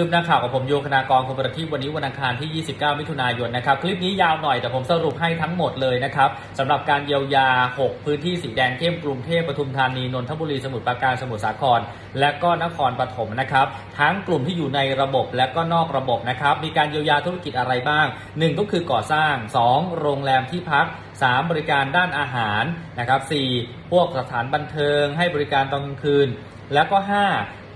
คืบหน้าข่าวกับผมโยคณากรคุณประทีปวันนี้วันอังคารที่ 29 มิถุนายนนะครับ คลิปนี้ยาวหน่อยแต่ผมสรุปให้ทั้งหมดเลยนะครับสำหรับการเยียวยา 6 พื้นที่สีแดงเข้มกรุงเทพปทุมธานีนนทบุรีสมุทรปราการสมุทรสาคร และก็นครปฐมนะครับ ทั้งกลุ่มที่อยู่ในระบบและก็นอกระบบนะครับ มีการเยียวยาธุรกิจอะไรบ้าง 1 ก็คือก่อสร้าง 2 โรงแรมที่พัก 3 บริการด้านอาหารนะครับ4พวกสถานบันเทิง ให้บริการตอนกลางคืนแล้วก็ 5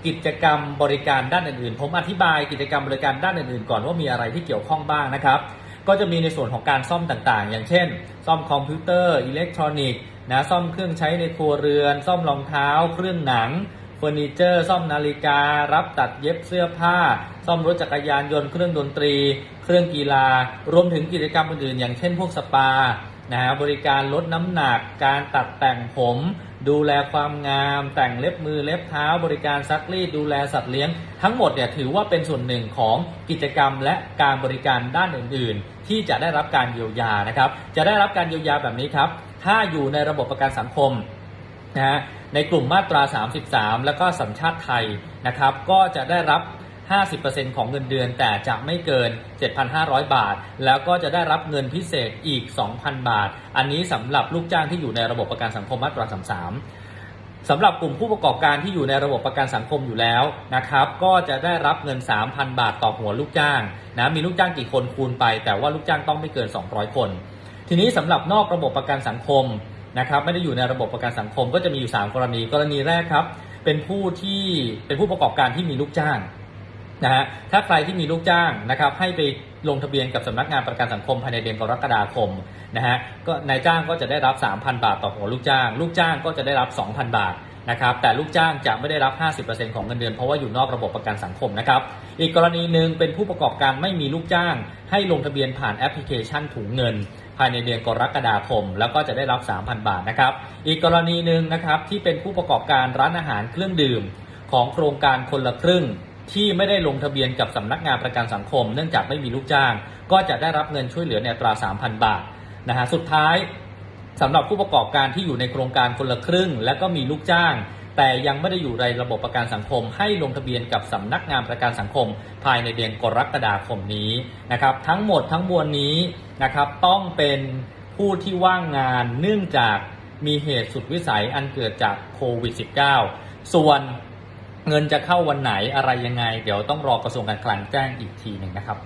กิจกรรมบริการด้านอื่นๆ ผมอธิบายกิจกรรมบริการด้านอื่นๆ ก่อนว่ามีอะไรที่เกี่ยวข้องบ้างนะครับ ก็จะมีในส่วนของการซ่อมต่างๆ อย่างเช่น ซ่อมคอมพิวเตอร์อิเล็กทรอนิกส์นะซ่อมเครื่องใช้ในครัวเรือน ซ่อมรองเท้า เครื่องหนังเฟอร์นิเจอร์ ซ่อมนาฬิกา รับตัดเย็บเสื้อผ้า ซ่อมรถจักรยานยนต์เครื่องดนตรี เครื่องกีฬารวมถึงกิจกรรมอื่นๆ อย่างเช่น พวกสปา นะฮะบริการลดน้ำหนัก การตัดแต่งผม ดูแลความงาม แต่งเล็บมือเล็บเท้า บริการซักรีดดูแลสัตว์เลี้ยง ทั้งหมดเนี่ยถือว่าเป็นส่วนหนึ่งของกิจกรรมและการบริการด้านอื่น ๆ ที่จะได้รับการเยียวยานะครับ จะได้รับการเยียวยาแบบนี้ครับ ถ้าอยู่ในระบบประกันสังคมนะฮะในกลุ่มมาตรา 33 แล้วก็สัญชาติไทยนะครับ ก็จะได้รับ 50%ของเงินเดือนแต่จะไม่เกิน 7,500 บาท แล้วก็จะได้รับเงินพิเศษอีก 2,000 บาท อันนี้สำหรับลูกจ้างที่อยู่ในระบบประกันสังคมมาตรา33สำหรับกลุ่มผู้ประกอบการที่อยู่ในระบบประกันสังคมอยู่แล้วนะครับก็จะได้รับเงิน 3,000 บาทต่อหัวลูกจ้างนะมีลูกจ้างกี่คนคูณไป แต่ว่าลูกจ้างต้องไม่เกิน 200 คน ทีนี้สำหรับนอกระบบประกันสังคมนะครับไม่ได้อยู่ในระบบประกันสังคม ก็จะมีอยู่ 3 กรณี กรณีแรกครับเป็นผู้ที่เป็นผู้ประกอบการที่มีลูกจ้าง นะฮะถ้าใครที่มีลูกจ้างนะครับให้ไปลงทะเบียนกับสำนักงานประกันสังคมภายในเดือนกรกฎาคมนะฮะก็นายจ้างก็จะได้รับ 3,000 บาทต่อหัวลูกจ้าง ลูกจ้างก็จะได้รับ 2,000 บาทนะครับแต่ลูกจ้างจะไม่ได้รับ 50%ของเงินเดือนเพราะว่าอยู่นอกระบบประกันสังคมนะครับอีกกรณีหนึ่งเป็นผู้ประกอบการไม่มีลูกจ้าง ให้ลงทะเบียนผ่านแอปพลิเคชันถุงเงิน ภายในเดือนกรกฎาคม แล้วก็จะได้รับ 3,000 บาทนะครับอีกกรณีหนึ่งนะครับที่เป็นผู้ประกอบการร้านอาหารเครื่องดื่ม ของโครงการคนละครึ่ง ที่ไม่ได้ลงทะเบียนกับสำนักงานประกันสังคม เนื่องจากไม่มีลูกจ้าง ก็จะได้รับเงินช่วยเหลือในตรา 3,000 บาทนะฮะสุดท้ายสำหรับผู้ประกอบการที่อยู่ในโครงการคนละครึ่ง และก็มีลูกจ้าง แต่ยังไม่ได้อยู่ในระบบประกันสังคม ให้ลงทะเบียนกับสำนักงานประกันสังคม ภายในเดือนกรกฎาคมนี้นะครับทั้งหมดทั้งมวลนี้นะครับต้องเป็นผู้ที่ว่างงานเนื่องจากมีเหตุสุดวิสัยอันเกิดจากโควิด -19 ส่วน เงินจะเข้าวันไหนอะไรยังไง เดี๋ยวต้องรอกระทรวงการคลังแจ้งอีกทีหนึ่งนะครับ